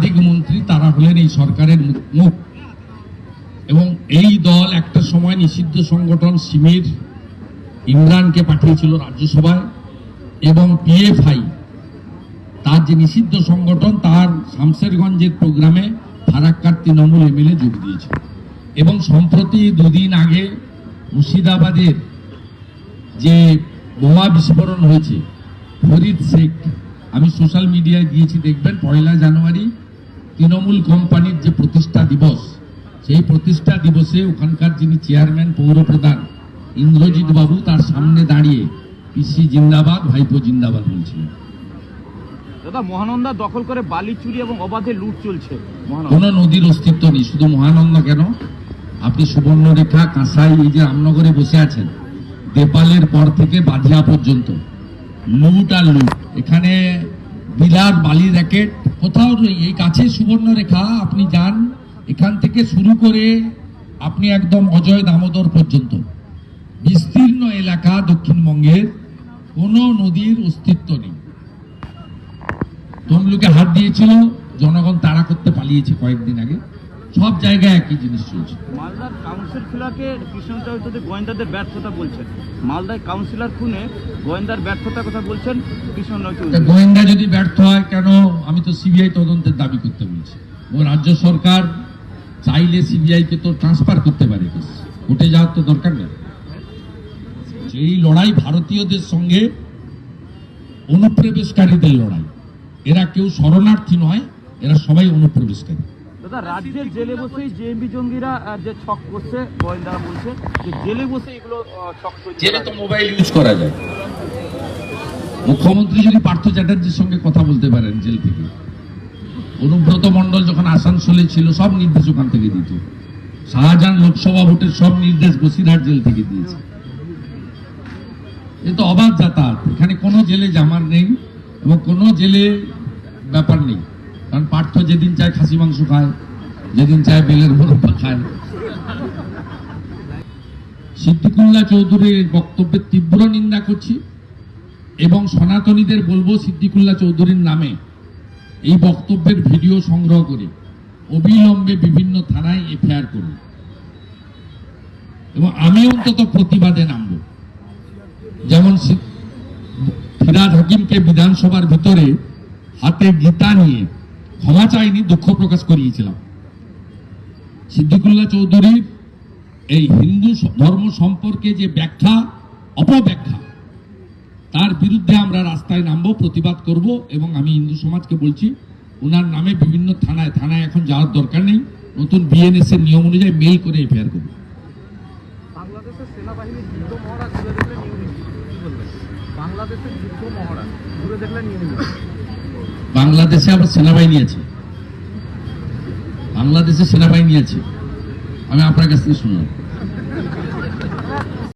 একাধিক মন্ত্রী তারা হলেন এই সরকারের মুখ- এবং এই দল একটা সময় নিষিদ্ধ সংগঠন সিমির ইমরানকে পাঠিয়েছিল রাজ্যসভায় এবং পিএফআই, তার যে নিষিদ্ধ সংগঠন, তার শামসেরগঞ্জের প্রোগ্রামে ফারাক্কার তৃণমূল এমএলএ যোগ দিয়েছে এবং সম্প্রতি দুদিন আগে মুর্শিদাবাদের যে বোমা বিস্ফোরণ হয়েছে, ফরিদ শেখ, আমি সোশ্যাল মিডিয়ায় গিয়েছি দেখবেন পয়লা জানুয়ারি তৃণমূল কোম্পানির যে প্রতিষ্ঠা দিবস সেই প্রতিষ্ঠা দিবসে ওখানকার যিনি চেয়ারম্যান পৌরপ্রধান ইন্দ্রজিৎ বাবু তার সামনে দাঁড়িয়ে পিসি জিন্দাবাদ ভাইপো জিন্দাবাদ বলছিলেন। দাদা মহানন্দা দখল করে বালি চুরি এবং অবাধে লুট চলছে। কোনো নদীর অস্তিত্ব নেই শুধু মহানন্দ কেন? আপনি সুবর্ণরেখা কাঁসাই এই যে রামনগরে বসে আছেন দেপালের পর থেকে বাধিয়া পর্যন্ত লুট আর লুট। এখানে বিলার বালি র্যাকেট কোথাও এই কাছে সুবর্ণরেখা, আপনি যান, এখান থেকে শুরু করে আপনি একদম অজয় দামোদর পর্যন্ত। বিস্তীর্ণ এলাকা দক্ষিণবঙ্গের, কোনো নদীর অস্তিত্ব নেই। তমলুকে হাত দিয়েছিল, জনগণ তাড়া করতে পালিয়েছে কয়েকদিন আগে। সব জায়গায় একই জিনিস চলছে। মালদার কাউন্সিল কাউন্সিলরকে কৃষ্ণ চৌধুরী গোয়েন্দাদের ব্যর্থতা বলছেন। মালদায় কাউন্সিলর খুনে গোয়েন্দার ব্যর্থতার কথা বলছেন কৃষ্ণ চৌধুরী গোয়েন্দা যদি ব্যর্থ হয় কেন? আমি তো সিবিআই তদন্তের দাবি করতে বলছি। ও রাজ্য সরকার চাইলে সিবিআই কে তো ট্রান্সফার করতে পারে কোর্টে যাওয়ার তো দরকার নেই। এই লড়াই ভারতীয়দের সঙ্গে অনুপ্রবেশকারীদের লড়াই। এরা কেউ শরণার্থী নয় এরা সবাই অনুপ্রবেশকারী। দাদা রাজ্যের জেলে বসেই জেএমবি জঙ্গিরা যে ছক করছে গোয়েন্দারা বলছে যে জেলে বসে এগুলো ছক জেলে তো মোবাইল ইউজ করা যায়। মুখ্যমন্ত্রী যদি পার্থ চ্যাটার্জির সঙ্গে কথা বলতে পারেন জেল থেকে। অনুব্রত মণ্ডল যখন আসানসোলে ছিল সব নির্দেশ ওখান থেকে দিত। শাহজাহান লোকসভা ভোটের সব নির্দেশ বসিরহাট জেল থেকে দিয়েছে। এ তো অবাধ যাতায়াত। এখানে কোনো জেলে জামার নেই এবং কোনো জেলে ব্যাপার নেই। কারণ পার্থ যেদিন চায় খাসি মাংস খায়। যেদিন চায় বেলের মোরব্বা সিদ্দিকুল্লাহ চৌধুরীর বক্তব্যের তীব্র নিন্দা করছি এবং সনাতনীদের বলব সিদ্দিকুল্লাহ চৌধুরীর নামে এই বক্তব্যের ভিডিও সংগ্রহ করে অবিলম্বে বিভিন্ন থানায় এফআইআর করুন। এবং আমি অন্তত প্রতিবাদে নামব। যেমন ফিরাদ হাকিমকে বিধানসভার ভিতরে হাতে গীতা নিয়ে ক্ষমা চাইনি, দুঃখ প্রকাশ করিয়েছিলাম। সিদ্দিকুল্লাহ চৌধুরীর এই হিন্দু ধর্ম সম্পর্কে যে ব্যাখ্যা অপব্যাখ্যা তার বিরুদ্ধে আমরা রাস্তায় নামবো প্রতিবাদ করব এবং আমি হিন্দু সমাজকে বলছি ওনার নামে বিভিন্ন থানায় থানায় এখন যাওয়ার দরকার নেই নতুন বিএনএস এর নিয়ম অনুযায়ী মেল করে এফআইআর করব। বাংলাদেশে আবার সেনাবাহিনী আছে। বাংলাদেশে সেনাবাহিনী আছে। আমি আপনার কাছ থেকে শুনলাম।